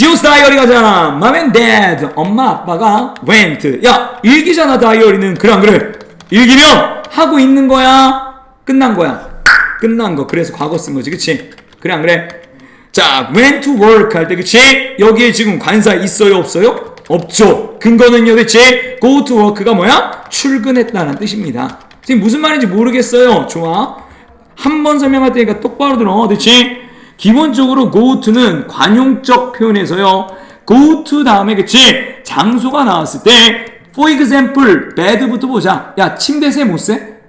지오스 다이어리 가잖아. Mom and Dad. 엄마 아빠가 went. 야 일기잖아 다이어리는 안 그래? 일기면 하고 있는 거야. 끝난 거야. 끝난 거. 그래서 과거 쓴 거지, 그치? 그래 안 그래? 자, went to work 할 때 그치? 여기에 지금 관사 있어요, 없어요? 없죠. 근거는요, 그치? go to work가 뭐야? 출근했다는 뜻입니다. 지금 무슨 말인지 모르겠어요. 좋아. 한 번 설명할 테니까 똑바로 들어. 그치? 기본적으로 go to는 관용적 표현에서요. go to 다음에 그치? 장소가 나왔을 때 for example, bed부터 보자. 야, 침대 세 못 세?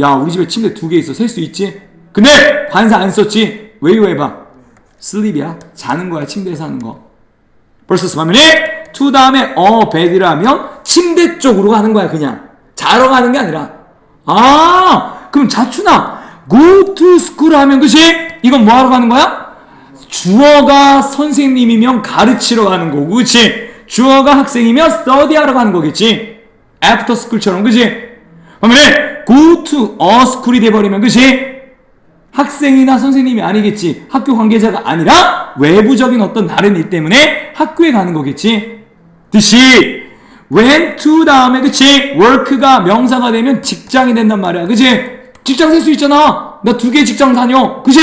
야, 우리 집에 침대 두 개 있어. 셀 수 있지? 근데 관사 안 썼지? 왜 이거 해봐? 슬립이야. 자는 거야. 침대에서 하는 거. 벌써 하면 to 다음에 어 bed를 하면 침대 쪽으로 가는 거야. 그냥 자러 가는 게 아니라. 아, 그럼 자춘아 go to school 하면 그지? 이건 뭐 하러 가는 거야? 주어가 선생님이면 가르치러 가는 거고, 그치? 주어가 학생이면 study 하러 가는 거겠지? after school처럼, 그치? 그러면 go to a school이 돼버리면, 그치? 학생이나 선생님이 아니겠지. 학교 관계자가 아니라 외부적인 어떤 다른 일 때문에 학교에 가는 거겠지. 듯이 went to 다음에 그치? work가 명사가 되면 직장이 된단 말이야. 그치? 직장 셀 수 있잖아. 나 두 개 직장 다녀. 그치?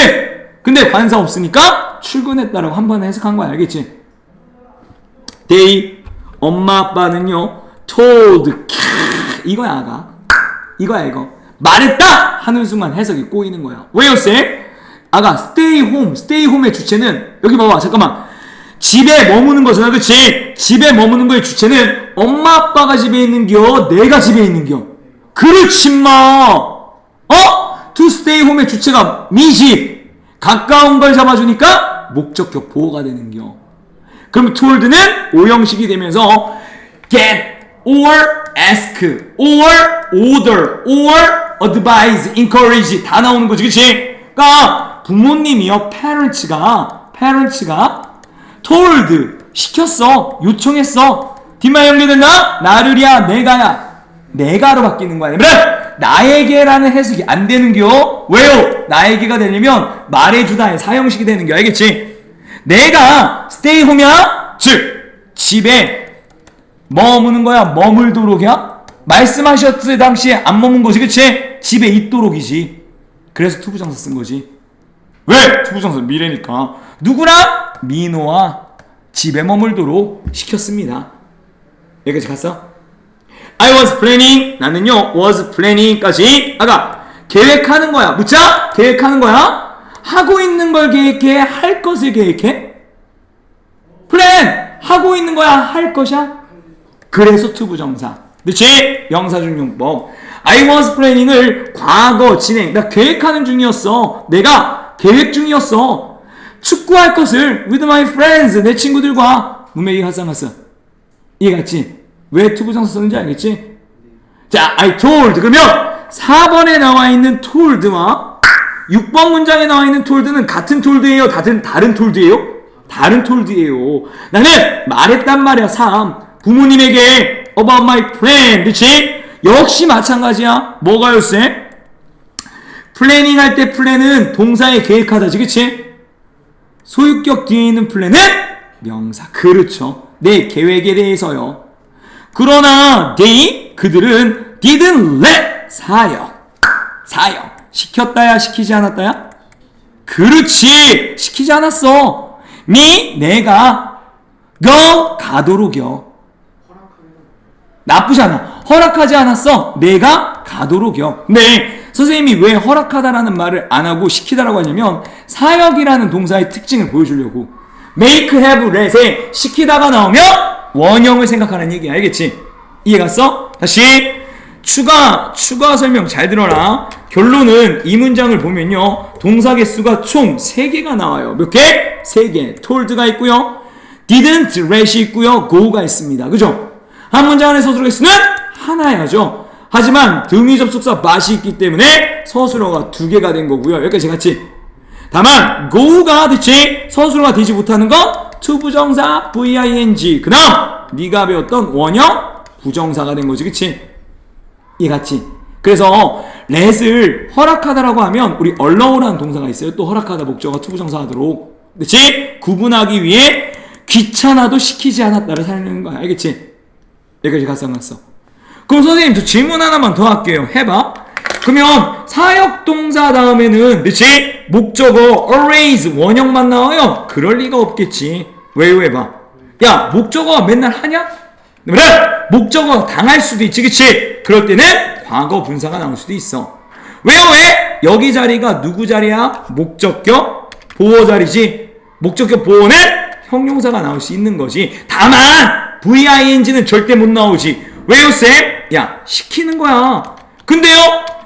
근데 관사 없으니까 출근했다라고 한 번에 해석한 거야. 알겠지? they 엄마 아빠는요 told 캬, 이거야 아가 이거야 이거 말했다 하는 순간 해석이 꼬이는 거야 왜요 쌤? 아가 stay home stay home의 주체는 여기 봐봐 잠깐만 집에 머무는 거잖아 그치? 집에 머무는 거의 주체는 엄마 아빠가 집에 있는겨 내가 집에 있는겨 그렇지 마 어? stay home의 주체가 미집 가까운 걸 잡아주니까 목적격 보호가 되는 겨 그럼 told는 오형식이 되면서 get or ask or order or advise, encourage 다 나오는 거지, 그치? 그러니까 부모님이요, parents가 parents가 told 시켰어, 요청했어. 뒷말 연결된다? 나를이야, 내가야. 내가로 바뀌는 거야. 그러면 나에게라는 해석이 안 되는겨. 왜요? 나에게가 되려면 말해주다의 사형식이 되는겨. 알겠지? 내가 stay home이야? 즉 집에 머무는 거야 머물도록이야? 말씀하셨을 당시에 안 머문 거지 그치? 집에 있도록이지 그래서 투부정사 쓴 거지 왜? 투부정사 미래니까 누구랑? 민호와 집에 머물도록 시켰습니다 여기까지 갔어? I was planning 나는요 was planning까지 아까 계획하는 거야 묻자? 계획하는 거야? 하고 있는 걸 계획해? 할 것을 계획해? 플랜! 하고 있는 거야? 할 것이야? 그래서 투부정사. 그치? 명사중용법. I was planning을 과거 진행. 나 계획하는 중이었어. 내가 계획 중이었어. 축구할 것을 with my friends. 내 친구들과 문맥이 활성화했어. 이해갔지? 왜 투부정사 썼는지 알겠지? 자, I told. 그러면 4번에 나와 있는 told와 6번 문장에 나와 있는 told는 같은 told예요? 다른, 다른 told예요? 다른 told예요. 나는 말했단 말이야, 3. 부모님에게 about my plan. 그치? 역시 마찬가지야. 뭐가요, 쌤? 플래닝 할 때 플랜은 동사의 계획하다지, 그치? 소유격 뒤에 있는 플랜은 명사. 그렇죠. 내 계획에 대해서요. 그러나 they 그들은 didn't let 사역. 사역. 시켰다야 시키지 않았다야? 그렇지. 시키지 않았어. me 내가 go 가도록요 나쁘지 않아. 허락하지 않았어. 내가 가도록요 네. 선생님이 왜 허락하다라는 말을 안 하고 시키다라고 하냐면 사역이라는 동사의 특징을 보여주려고. Make have let에 시키다가 나오면 원형을 생각하는 얘기 알겠지? 이해 갔어? 다시 추가 추가 설명 잘 들어라. 결론은 이 문장을 보면요. 동사 개수가 총 3개가 나와요. 몇 개? 3개. told가 있고요. didn't let이 있고요. go가 있습니다. 그죠? 한 문장 안에 서술어 개수는 하나야죠. 하지만 등위 접속사 맛이 있기 때문에 서술어가 두 개가 된 거고요. 여기까지 같이. 다만 go가 대체 서술어가 되지 못하는 건 투부정사 v-i-n-g 그 다음 네가 배웠던 원형 부정사가 된 거지 그치? 이같이 그래서 let을 허락하다라고 하면 우리 allow라는 동사가 있어요 또 허락하다 목적어가 투부정사 하도록 그렇지? 구분하기 위해 귀찮아도 시키지 않았다를 살리는 거야. 알겠지? 여기까지 갔어, 안 갔어? 그럼 선생님, 저 질문 하나만 더 할게요. 해봐. 그러면 사역동사 다음에는, 그렇지? 목적어, always, 원형만 나와요? 그럴 리가 없겠지. 왜요, 해봐. 야, 목적어가 맨날 하냐? 그래! 목적어 당할 수도 있지, 그치? 그럴 때는 과거 분사가 나올 수도 있어. 왜요, 왜? 여기 자리가 누구 자리야? 목적격 보호 자리지. 목적격 보호는 형용사가 나올 수 있는 거지. 다만 VING는 절대 못 나오지. 왜요, 쌤? 야, 시키는 거야. 근데요,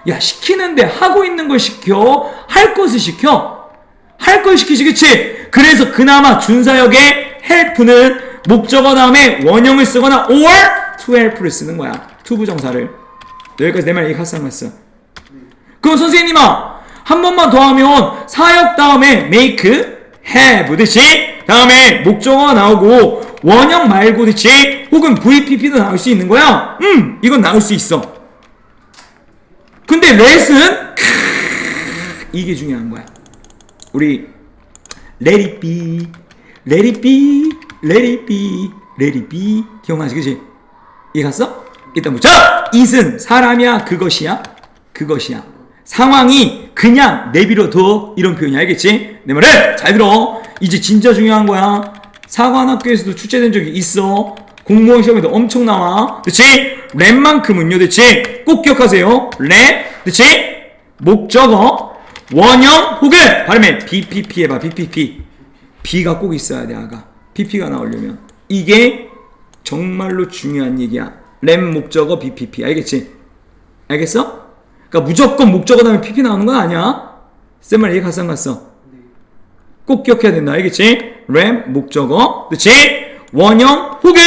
야, 시키는데 하고 있는 걸 시켜. 할 것을 시켜. 할 걸 시키지, 그치? 그래서 그나마 준사역의 help는 목적어 다음에 원형을 쓰거나 or to help를 쓰는 거야. to 부정사를. 여기까지 내 말 이해갔어, 안 갔어? 그럼 선생님아 한 번만 더 하면 사역 다음에 make, have 그치? 다음에 목적어가 나오고 원형 말고 그치? 혹은 VPP도 나올 수 있는 거야 음 이건 나올 수 있어 근데 크으, 이게 중요한 거야 우리 be let it be 기억나지 그치? 이해 갔어? 일단 보자 it은 사람이야 그것이야 그것이야 상황이 그냥 내비려둬 이런 표현이 알겠지? 내 말을 잘 들어 이제 진짜 중요한 거야 사관학교에서도 출제된 적이 있어 공무원 시험에도 엄청 나와 그치? 랩만큼은요 그치? 꼭 기억하세요 랩 그치? 목적어 원형 혹은 발음에 BPP 해봐 BPP B가 꼭 있어야 돼 아가 PP가 나오려면 이게 정말로 중요한 얘기야 랩 목적어 BPP 알겠지? 알겠어? 그러니까 무조건 목적어 다음에 PP 나오는 건 아니야. 쌤말 이해 갔어 안 갔어? 꼭 기억해야 된다. 알겠지? 램 목적어, 그렇지? 원형 혹은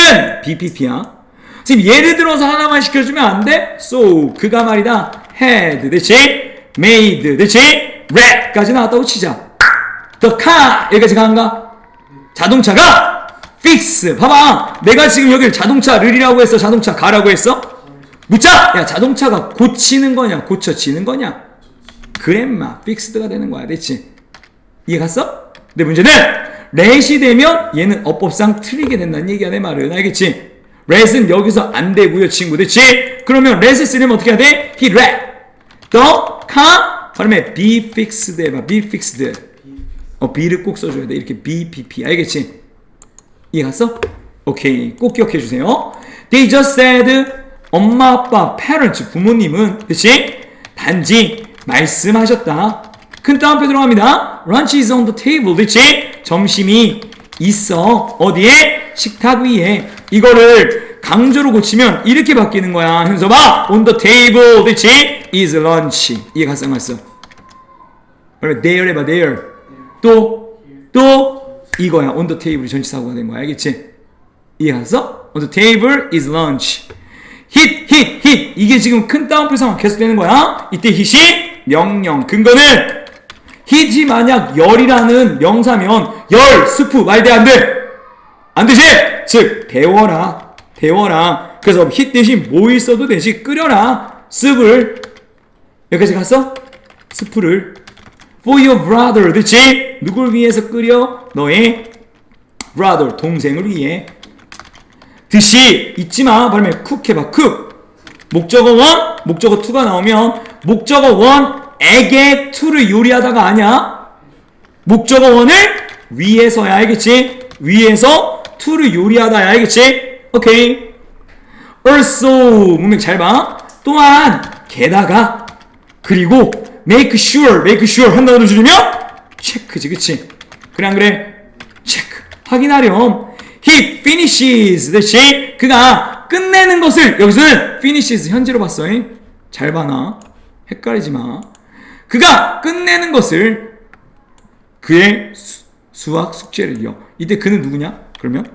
BPP야. 지금 예를 들어서 하나만 시켜주면 안 돼? So 그가 말이다. had, 그렇지? Made, 그렇지? rap까지 나왔다고 치자. The car 여기까지 가는가? 자동차가 fix. 봐봐. 내가 지금 여기를 자동차 를이라고 했어. 자동차 가라고 했어? 묻자! 야, 자동차가 고치는 거냐, 고쳐지는 거냐? 그랜마, 픽스드가 되는 거야. 됐지? 이해 갔어? 근데 문제는, 렛이 되면 얘는 어법상 틀리게 된다는 얘기야, 내 말은. 알겠지? 렛은 여기서 안 되고요, 친구. 됐지? 그러면 렛을 쓰려면 어떻게 해야 돼? he read. The car, 발음에 be fixed 해봐. be fixed. 어, be를 꼭 써줘야 돼. 이렇게 BPP. 알겠지? 이해 갔어? 오케이. 꼭 기억해 주세요. They just said 엄마 아빠 parents 부모님은 그치? 단지 말씀하셨다. 큰 따옴표 들어갑니다. Lunch is on the table. 그치? 점심이 있어. 어디에? 식탁 위에. 이거를 강조로 고치면 이렇게 바뀌는 거야. 현서 봐. On the table. 그치? is lunch. 이해 갔어 안 갔어? 그러면 there 해봐 there. 또, 또 이거야. on the table이 전치사고가 된 거야. 알겠지? 이해 갔어? on the table is lunch. hit, hit, hit. 이게 지금 큰 따옴표 상황 계속되는 거야. 이때 hit이 명령. 근거는 hit이 만약 열이라는 명사면 열, 스프 말돼 안 돼. 안 되지? 즉 데워라. 데워라. 그래서 hit 대신 뭐 있어도 되지. 끓여라. 습을 여기까지 갔어? 스프를 for your brother. 그치? 누굴 위해서 끓여? 너의 brother, 동생을 위해. 듯이 잊지 마. 발음에 쿡 해봐. 쿡. 목적어 원, 목적어 투가 나오면 목적어 원에게 투를 요리하다가 아니야. 목적어 원을 위에서야 알겠지? 위에서 투를 요리하다야 알겠지? 오케이. also 문맥 잘 봐. 또한 게다가 그리고 make sure, make sure 한 단어를 줄이면 체크지, 그치? 안 그래? 체크. 확인하렴. He finishes. 그렇지? 그가 끝내는 것을 여기서는 finishes 현재로 봤어. 잉? 잘 봐나. 헷갈리지 마. 그가 끝내는 것을 그의 수, 수학 숙제를요. 이때 그는 누구냐? 그러면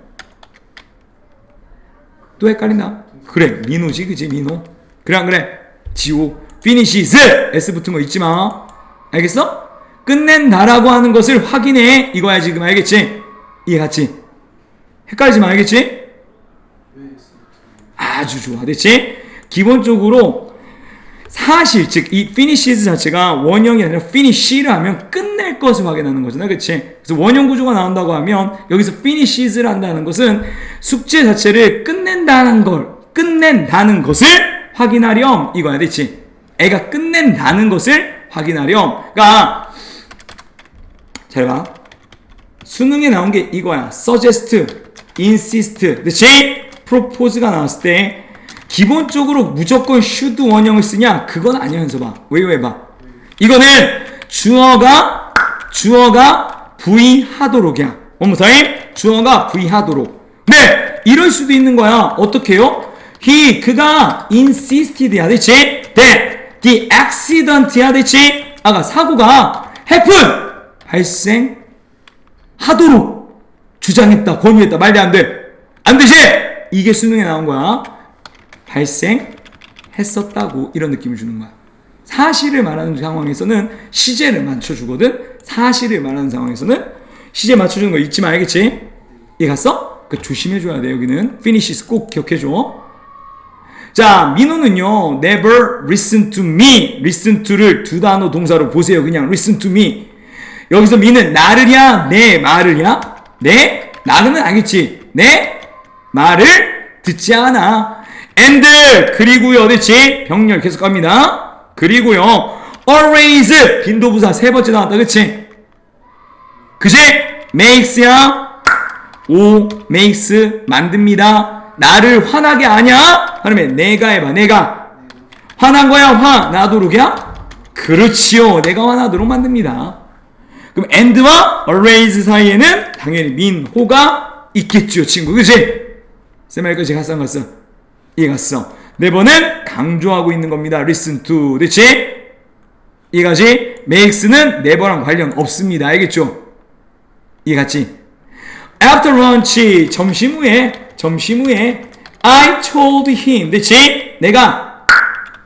또 헷갈린다. 그래 민호지 그지 민호. 그래 안 그래? 지호 finishes s 붙은 거 잊지 마. 알겠어? 끝낸다라고 하는 것을 확인해 이거야 지금 알겠지? 이해 갔지? 헷갈리지 마 알겠지? 아주 좋아 됐지? 기본적으로 사실 즉이 finishes 자체가 원형이 아니라 finish를 하면 끝 것을 확인하는 거잖아. 그치? 그래서 원형 구조가 나온다고 하면 여기서 finishes 한다는 것은 숙제 자체를 끝낸다는 걸, 끝낸다는 것을 확인하렴. 이거야. 됐지? 애가 끝낸다는 것을 확인하렴. 그러니까 잘 봐. 수능에 나온 게 이거야. suggest, insist, 그렇지? propose가 나왔을 때 기본적으로 무조건 should 원형을 쓰냐? 그건 아니야, 현서봐. 왜, 왜 봐? 이거는 주어가, 주어가 부의하도록이야. 원무사임 주어가 부의하도록. 네! 이럴 수도 있는 거야. 어떻게 해요? he, 그가 insisted야, 그렇지? that the accident야, 그렇지? 아까 사고가 happen, 발생하도록 주장했다, 권유했다, 말도 안 돼. 안 되지? 이게 수능에 나온 거야. 발생했었다고 이런 느낌을 주는 거야. 사실을 말하는 상황에서는 시제를 맞춰주거든. 사실을 말하는 상황에서는 시제 맞춰주는 거 잊지 마, 알겠지? 이해 갔어? 그 조심해줘야 돼, 여기는. finishes 꼭 기억해줘. 자, 민호는요, never listen to me. listen to를 두 단어 동사로 보세요. 그냥 listen to me. 여기서 미는 나를야, 내 말을야? 내? 나는 알겠지? 내 말을 듣지 않아. and, 그리고요, 그치? 병렬 계속 갑니다. 그리고요, always, 빈도부사 세 번째 나왔다, 그치? 그치? makes야, 오, makes, 만듭니다. 나를 화나게 하냐? 그러면 내가 해봐, 내가. 화난 거야, 화, 나도록이야? 그렇지요. 내가 화나도록 만듭니다. 그럼 and와 always 사이에는 당연히 민호가 있겠죠, 친구. 그치? 쌤말까지 갔어, 안 갔어? 이해 갔어. 네 번은 강조하고 있는 겁니다. listen to. 그치? 이해가지? makes는 네 번랑 관련 없습니다. 알겠죠? 이해 갔지? after lunch, 점심 후에, 점심 후에, I told him. 그치? 내가,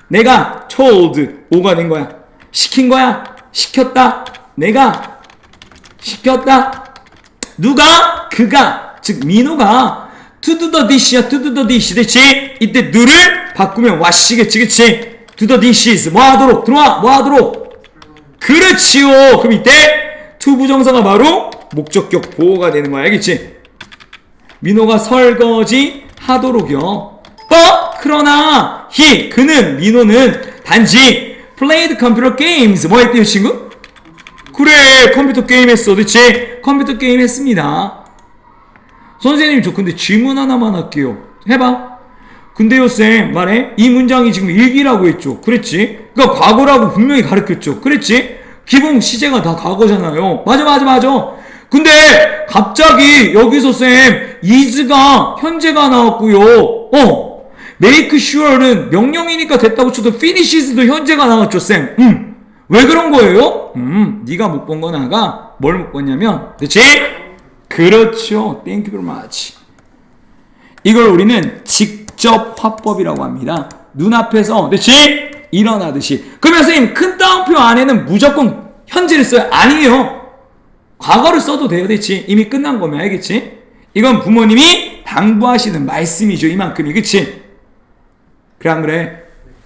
내가 told, 오가 된 거야. 시킨 거야. 시켰다. 내가 시켰다. 누가? 그가. 즉, 민호가 to do the dish야, to do the dish. 그치? 이때 누를 바꾸면 wash겠지, 그치? to the dishes. 뭐 하도록? 들어와. 뭐 하도록? 그렇지요. 그럼 이때 to 부정사가 바로 목적격 보호가 되는 거야. 알겠지? 민호가 설거지 하도록요. 어? 그러나 he 그는 민호는 단지 played computer games 뭐 했대요 친구? 그래 컴퓨터 게임 했어 그치? 컴퓨터 게임 했습니다. 선생님 저 근데 질문 하나만 할게요. 해봐. 근데요 쌤 말해 이 문장이 지금 일기라고 했죠. 그랬지? 그러니까 과거라고 분명히 가르쳤죠. 그랬지? 기본 시제가 다 과거잖아요. 맞아 맞아 맞아. 근데 갑자기 여기서 쌤 is가 현재가 나왔고요. 어 make sure는 명령이니까 됐다고 쳐도 finishes도 현재가 나왔죠 쌤. 음. 왜 그런 거예요? 음, 네가 못 본 건 아가 뭘 못 봤냐면, 그렇지? 그렇죠. Thank you very much. 이걸 우리는 직접 화법이라고 합니다. 눈앞에서, 그렇지? 일어나듯이. 그러면 선생님, 큰 따옴표 안에는 무조건 현재를 써요? 아니에요. 과거를 써도 돼요, 그렇지? 이미 끝난 거면 알겠지? 이건 부모님이 당부하시는 말씀이죠, 이만큼이, 그치? 그래, 안 그래?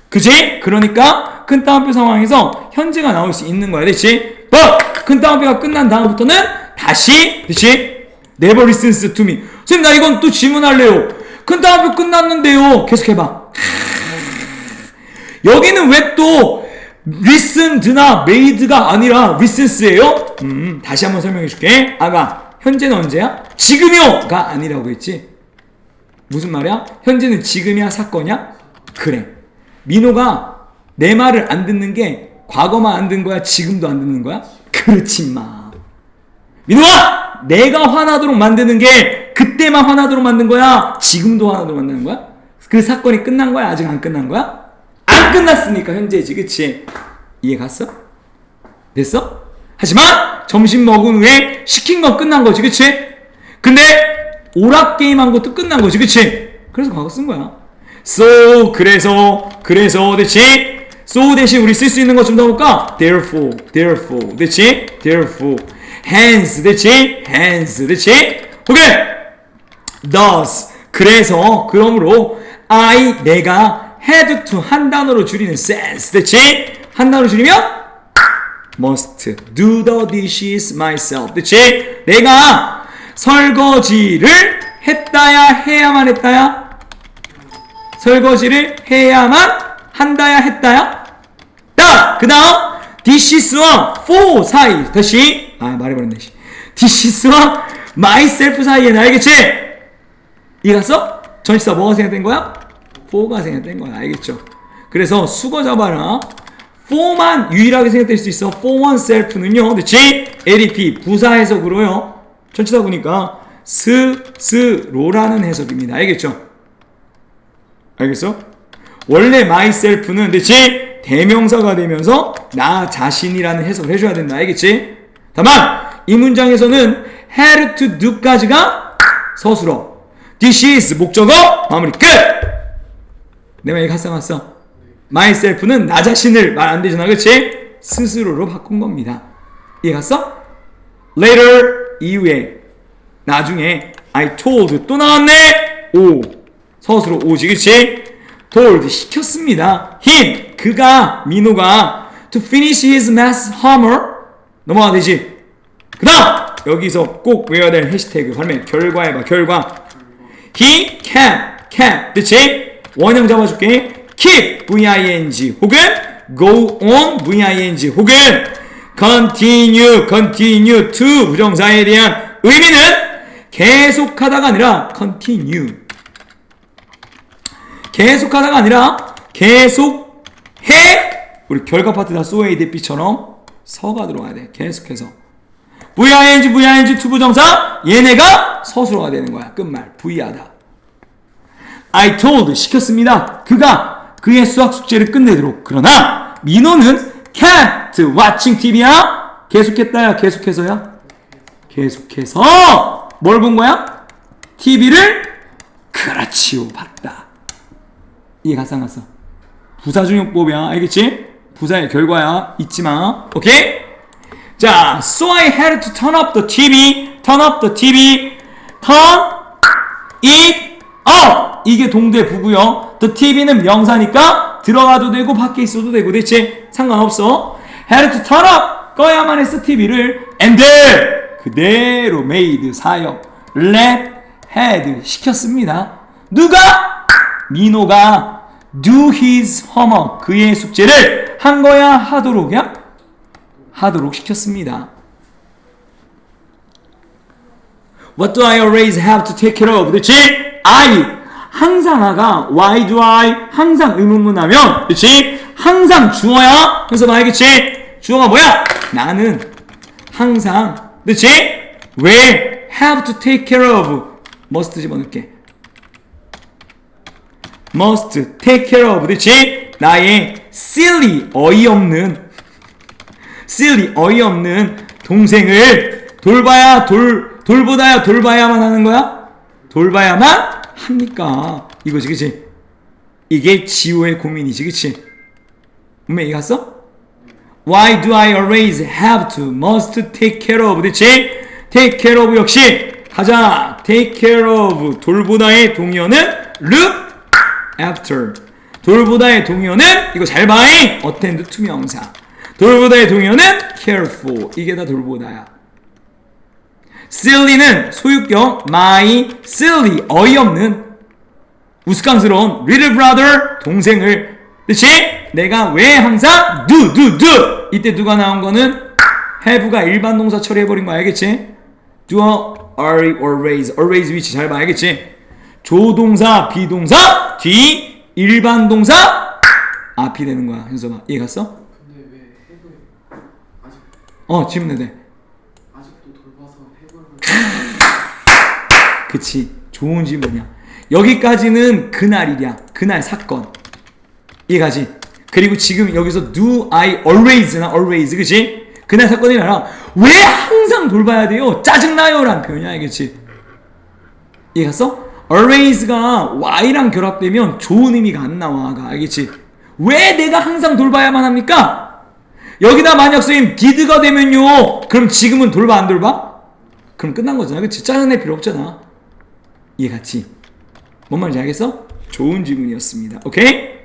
그지? 그러니까 큰 따옴표 상황에서 현재가 나올 수 있는 거야. 그렇지? But 큰 따옴표가 끝난 다음부터는 다시 그렇지? Never listens to me. 선생님 나 이건 또 질문할래요. 큰 따옴표 끝났는데요. 계속해봐. 여기는 왜또 listened나 made가 아니라 listens예요? 음, 다시 한번 설명해 줄게. 아가 현재는 언제야? 지금이요가 아니라고 했지. 무슨 말이야? 현재는 지금이야 사건이야? 그래. 민호가 내 말을 안 듣는 게 과거만 안 듣는 거야? 지금도 안 듣는 거야? 그렇지 마. 민호아! 내가 화나도록 만드는 게 그때만 화나도록 만든 거야? 지금도 화나도록 만드는 거야? 그 사건이 끝난 거야? 아직 안 끝난 거야? 안 끝났으니까 현재지 그치? 이해 갔어? 됐어? 하지만 점심 먹은 후에 시킨 건 끝난 거지 그치? 근데 오락 게임 한 것도 끝난 거지 그치? 그래서 과거 쓴 거야 So 그래서 그래서 됐지? So 대신 우리 쓸 수 있는 거좀더 볼까? Therefore, therefore, 됐지? Therefore, hence, 됐지? hence, 됐지? 오케이. Thus, 그래서 그러므로 I 내가 had to 한 단어로 줄이는 sense, 됐지? 한 단어로 줄이면 must do the dishes myself. 그치? 내가 설거지를 했다야 해야만 했다야? 설거지를 해야만 한다야 했다야? 딱! 그 다음 dishes와 for 사이 다시 아 말해버렸네 씨. dishes와 myself 사이에는 알겠지? 이해갔어? 전치사 뭐가 생략된 거야? For가 생략된 거야 알겠죠? 그래서 수거 잡아라 for만 유일하게 생략될 수 있어 for oneself는요 그치? LEP 부사 해석으로요 전치사 보니까 스, 스, 로라는 해석입니다 알겠죠? 알겠어? 원래 myself는 그치? 대명사가 되면서 나 자신이라는 해석을 해줘야 된다 알겠지? 다만 이 문장에서는 had to do까지가 서술어 this is 목적어 마무리 끝! 내 말이 갔어 갔어. Myself는 나 자신을 말 안 되잖아. 그치? 스스로로 바꾼 겁니다. 이해 갔어? later 이후에 나중에 I told 또 나왔네. 오. 서술어 오지 그치? told 시켰습니다. Him 그가 민호가 to finish his math homework 넘어가 되지? 그 다음 여기서 꼭 외워야 될 해시태그 발매 결과 해봐 결과. He can can 그치? 원형 잡아줄게. Keep v-i-n-g 혹은 go on v-i-n-g 혹은 continue continue to 부정사에 대한 의미는 계속하다가 아니라 continue. 계속하다가 아니라 계속해. 우리 결과 파트 다 소웨이 대비처럼 서가 들어가야 돼. 계속해서. VING VING 투부정사. 얘네가 서술어가 되는 거야. 끝말. V하다 I told 시켰습니다. 그가 그의 수학 숙제를 끝내도록. 그러나 민호는 kept watching TV야? 계속했다야? 계속해서야? 계속해서 뭘 본 거야? TV를 그렇지요. 봤다. 이해 갔어 안 갔어? 부사중용법이야. 알겠지? 부사의 결과야. 잊지 마 오케이? 자 so I had to turn up the TV. turn up the TV. turn it up 이게 동대 부구요? the TV는 명사니까 들어가도 되고 밖에 있어도 되고 대체 상관없어. Had to turn up. 꺼야만 했어 TV를. And 그대로 made 사역. Let had 시켰습니다. 누가? 민호가. Do his homework. 그의 숙제를 한 거야 하도록이야? 하도록 시켰습니다. What do I always have to take care of? 그렇지? I 항상 하가 why do I 항상 의문문하면 그렇지? 항상 주어야 그래서 말겠지? 주어가 뭐야? 나는 항상 그렇지? 왜 have to take care of must 집어넣을게 must take care of 그렇지? 나의 silly 어이없는 silly 어이없는 동생을 돌봐야 돌 돌보다야 돌봐야만 하는 거야? 돌봐야만 합니까? 이거지 그치? 이게 지호의 고민이지 그치? 분명히 갔어? Why do I always have to, must take care of 그치? take care of 역시 가자 take care of 돌보다의 동의어는 look after 돌보다의 동의어는 이거 잘 봐잉 attend to 명사 돌보다의 동의어는 careful 이게 다 돌보다야 silly는 소유격 my silly 어이없는 우스꽝스러운 little brother 동생을 그치? 내가 왜 항상 do do do 이때 누가 나온 거는 have가 일반 동사 처리해버린 거 알겠지? do are always always which 잘봐 알겠지? 조동사 비동사 뒤 일반 동사 앞이 되는 거야 현서가 이해 갔어? 근데 왜 해고에 아직 어 질문해 돼 아직도 돌봐서 해고를 그치 좋은 질문이야. 여기까지는 그날이야 그날 사건. 이해가지? 그리고 지금 여기서 do I always나 always 그치? 그날 사건이 아니라 왜 항상 돌봐야 돼요? 짜증나요 라는 표현이야 알겠지 이해갔어? always가 y랑 결합되면 좋은 의미가 안 나와가. 알겠지? 왜 내가 항상 돌봐야만 합니까? 여기다 만약 선생님 did가 되면요. 그럼 지금은 돌봐 안 돌봐? 그럼 끝난 거잖아 그치 짜증낼 필요 없잖아 이해갔지? 뭔 말인지 알겠어? 좋은 질문이었습니다 오케이?